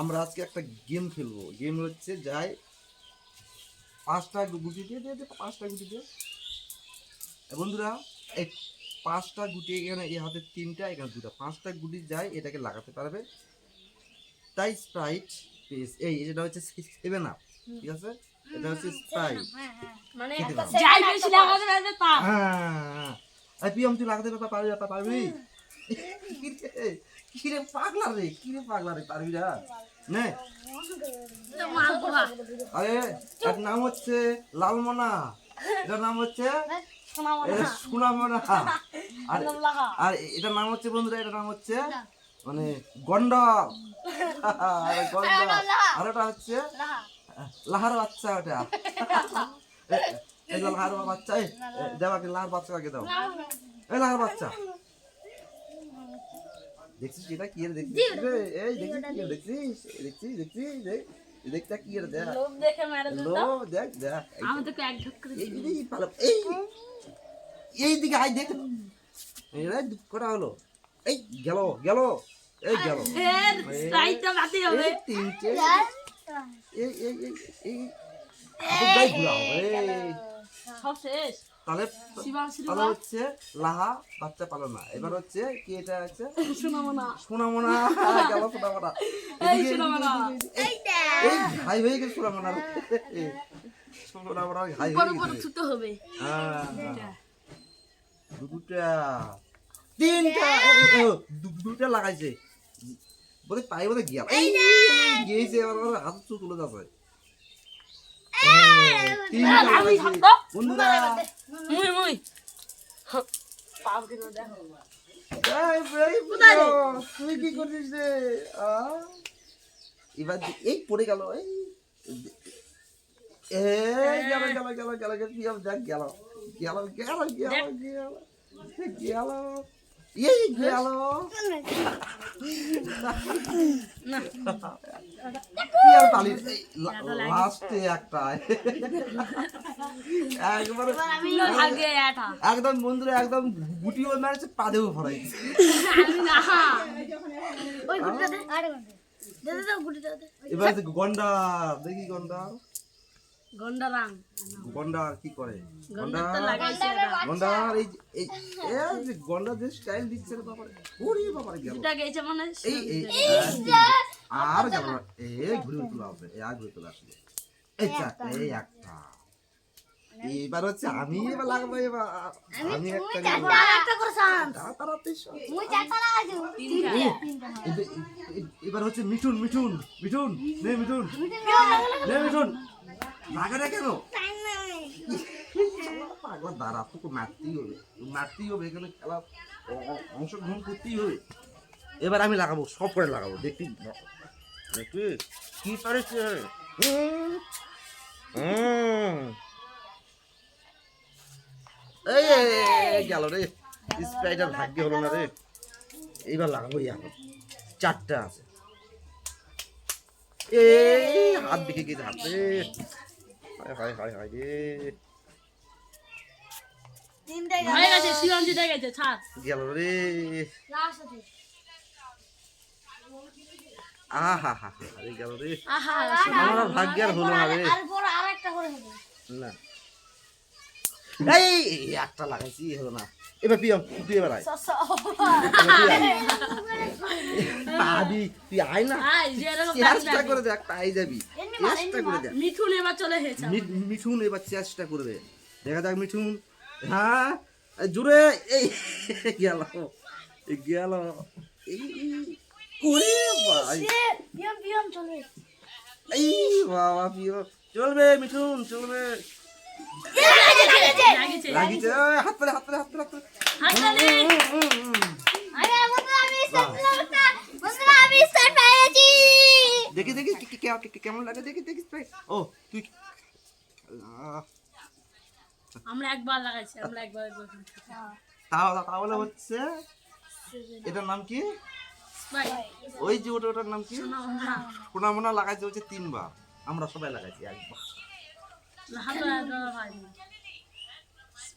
আমরা আজকে একটা গেম খেলব। গেম হচ্ছে যাই পাঁচটা গুটি দিয়ে দিয়ে পাঁচটা গুটি দিয়ে। বন্ধুরা এই পাঁচটা গুটি এখানে এই হাতে তিনটা এখানে দুটা। পাঁচটা গুটি যায় এটাকে লাগাতে পারবে। তাই স্প্রাইট পেস এই এটা হচ্ছে সেভেন আপ ঠিক আছে? এটা হচ্ছে স্প্রাইট মানে খেতে দাও। যাই বেশি লাগাতে পারবে তা হ্যাঁ এই পিয়ম তুই লাগাতে পারবি পারবি না, পারবি কিরে কিরে পাগলা রে কিরে পাগলা রে পারবি না? নে আরে এর নাম হচ্ছে লালমোনা এটার নাম হচ্ছে সোনামোনা আর আর এটার নাম হচ্ছে বন্ধুরা এটার নাম হচ্ছে মানে গন্ডা গন্ডা আর ওটা হচ্ছে লাহার বাচ্চা ওটা এই লাহার বাচ্চা এই এ, দাও আগে লাহার বাচ্চাকে দাও এই লাহার বাচ্চা দেখছিস এটা? কি এর দেখছিস? রে? এই দেখছিস কি দেখছিস? দেখছিস? দেখছিস? দেখ দেখটা কি এর দেখ। দেখে মেরে দেখ দেখ। এই আমি তোকে এক ঢুক করে এই এই পালো এই! এই দিকে আই দেখ। এই রে দুঃখ করা হলো? এই গেল গেল। এই গেল। এর সাইডটা বাতি হবে। এই এই এই এই এই আবার গাই ঘুরাও এই সব শেষ। তাহলে তাহলে হচ্ছে লাহা বাচ্চা পালো না। এবার হচ্ছে কি এটা আছে? শোনাবো না সোনামোনা গেল সোনামোনা। এই সোনামোনা। ভাই হয়ে গেছে সোনামোনা সোনামোনা উপর হয়ে গেছে। ছুটো হবে। হ্যাঁ দুটা তিনটা। দু- দুটা লাগাইছে। বলে পাই বলে গিয়া এই গিয়েছে এবার আমার হাত চুল তুলে যাচ্ছে এই, তিনটা আমি লাগাইছে। হাতটা বন্ধুরা মুই মুই? তুই কি করছিস রে? এবার এই পড়ে গেল এই গেল গেল গেল গেল গেল দেখ গেল গেল গেল গেল গেল গেল এই গেল না লাস্টে একটা। একবার একদম বন্ধুরা একদম গুটিও মেরেছে দে। এবার আছে গন্ডার দেখি গন্ডার গন্ডারাং গন্ডার কি করে? গন্ডার এই যে- এই এই যে গন্ডার যে স্টাইল দিচ্ছে রে বাবারে। ওরে বাবারে গেল। এটা গেছে মানে এই এই আর গেল এই ঘুরে ঘুরে তোলা হবে এই আর ঘুরে তোলা আসবে। এই চারটা এই একটা। এবার হচ্ছে আমি এবার লাগাবো এবার। আমি একটা এবার- এবার হচ্ছে মিঠুন মিঠুন মিঠুন। নে মিঠুন। নে মিঠুন। না কেন? পাগলা। দাঁড়া তোকে মারতেই হবে। মারতেই হবে এখানে খেলা অংশগ্রহণ করতেই হবে। এবার আমি লাগাবো সব করে লাগাবো দেখি। দেখি কি। হুম। এই গেল রে। স্প্রাইটার ভাগ্য হলো না রে। এইবার লাগাবো এখন। চারটা আছে। এই হাত দিকে গেছে হাতে হাই হাই হায় রে। হয়ে গেছে শিবম জিতে গেছে ছাড়। গেল রে। আহা হা হা গেল রে। আমার ভাগ্য আর হলো না রে। আর পর আরেকটা করে হবে। না। এই একটা লাগাইছি হলো না। এবার পিয়ম তুই এবার আয়। পাবি তুই আয় না। চেষ্টা করে দেখ পাই যাবি। চেষ্টা করে দেখ। মিঠুন এবার চলে এসেছে মিঠুন এবার চেষ্টা করবে। দেখা যাক মিঠুন। হ্যাঁ জুড়ে এই গেল এই গেল। এই করে ভাই? পিয়ম পিয়ম চলে এই বাবা পিও চলবে মিঠুন চলবে। লাগিয়েছে লাগিছে হাত পরে হাত পরে হাত পরে হাত পরে হাততালি হুম, হুম, হুম। আরে বন্ধুরা আমি স্টার্ট বন্ধুরা আমি স্টার্ট পেয়েছি। দেখি দেখি কি- কি- কেমন লাগে দেখি দেখি স্প্রাইট ও তুই আমরা একবার লাগাইছি আমরা একবার একবার তাহলে তাহলে হচ্ছে এটার নাম কি? ওই যে ওটা ওটার নাম কি? না না মোনা লাগাইছে হচ্ছে তিনবার। আমরা সবাই লাগাইছি একবার।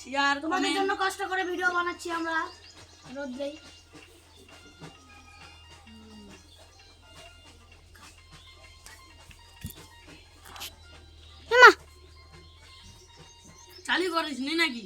শেয়ার তোমাদের জন্য কষ্ট করে ভিডিও বানাচ্ছি আমরা। রোদ্রেই চালু করিস নি নাকি?